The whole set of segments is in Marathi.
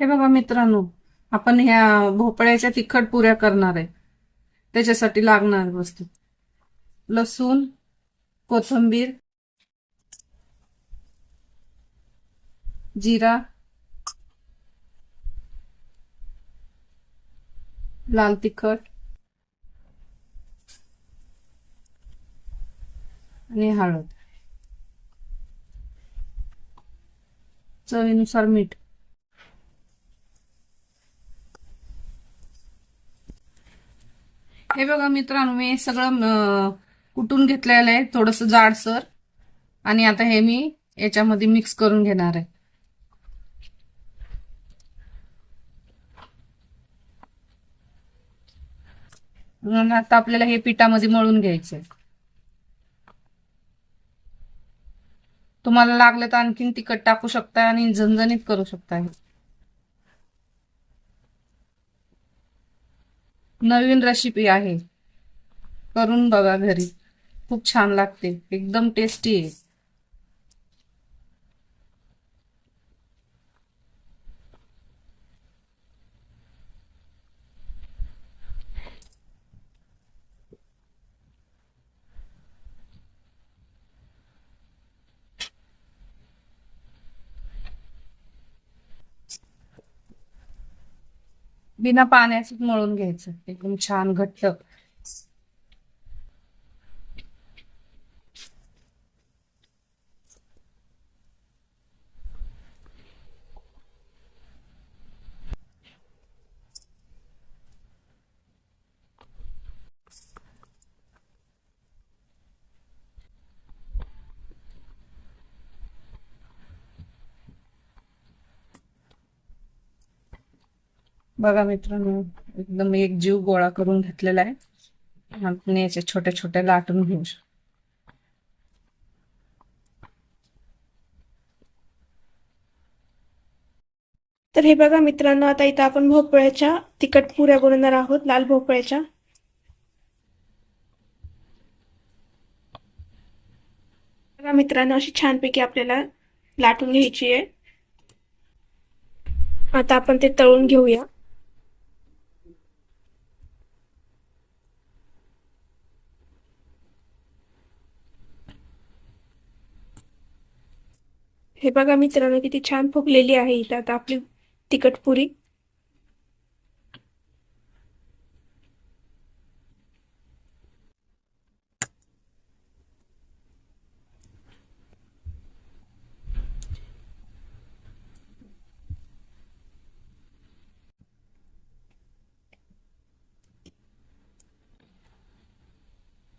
हे बघा मित्रांनो आपण ह्या भोपळ्याच्या तिखट पुऱ्या करणार आहे. त्याच्यासाठी लागणार वस्तू. लसूण कोथिंबीर जिरा लाल तिखट आणि हळद. चवीनुसार मीठ. हे बघा मित्रांनो मी सगळं कुटून घेतलेलं आहे थोडस जाडसर. आणि आता हे मी याच्यामध्ये मिक्स करून घेणार आहे. आणि आता आपल्याला हे पिठामध्ये मळून घ्यायचंय. तुम्हाला लागलं तर आणखीन तिखट टाकू शकता आणि झणझणीत करू शकता नवीन रेसिपी आहे. करून बघा घरी. खूप छान लागते. एकदम टेस्टी आहे. बिना पाण्याचं मळून घ्यायचं. एकदम छान घट्ट. बघा मित्रांनो एकदम एक जीव गोळा करून घेतलेला आहे. आपण याचे छोटे छोटे लाटून घेऊ शकतो. तर हे बघा मित्रांनो आता इथं आपण भोपळ्याच्या तिखट पुऱ्या बनवणार आहोत लाल भोपळ्याच्या. बघा मित्रांनो अशी छानपैकी आपल्याला लाटून घ्यायची आहे. आता आपण ते तळून घेऊया. हे बघा मित्रांनो किती छान फुगलेली आहे इथं आता आपली तिखट पुरी.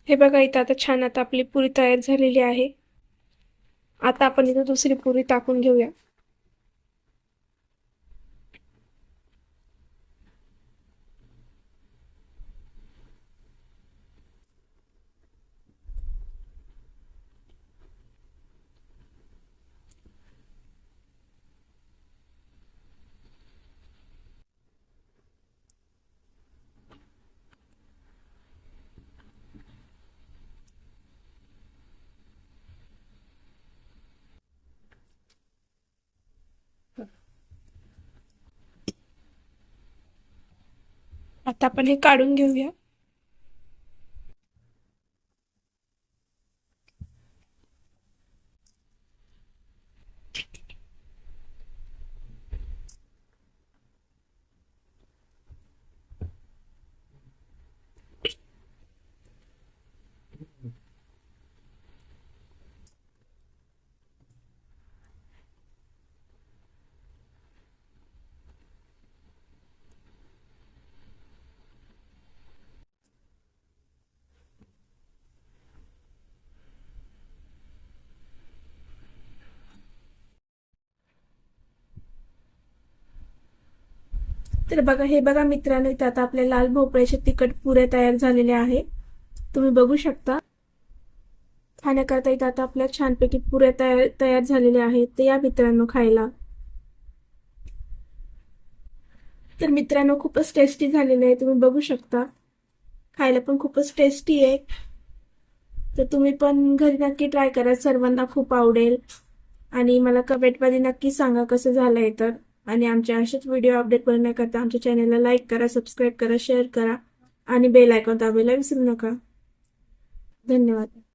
हे बघा इथं आता छान आता आपली पुरी तयार झालेली आहे. आता आपण इथं दुसरी पुरी टाकून घेऊया. आता आपण हे काढून घेऊया. तर बघा हे बघा मित्रांनो इथं आता आपल्या लाल भोपळ्याचे तिखट पुऱ्या तयार झालेल्या आहे. तुम्ही बघू शकता. खाण्याकरता इथं आता आपल्या छानपैकी पुऱ्या तयार तयार झालेल्या आहेत ते या मित्रांनो खायला. तर मित्रांनो खूपच टेस्टी झालेले आहे तुम्ही बघू शकता. खायला पण खूपच टेस्टी आहे. तर तुम्ही पण घरी नक्की ट्राय करा सर्वांना खूप आवडेल. आणि मला कमेंटमध्ये नक्की सांगा कसं झालंय तर. आणि आमच्या असेच व्हिडिओ अपडेट करण्याकरता आमच्या चॅनलला लाईक करा सबस्क्राईब करा शेअर करा आणि बेल आयकॉन दाबायला विसरू नका. धन्यवाद.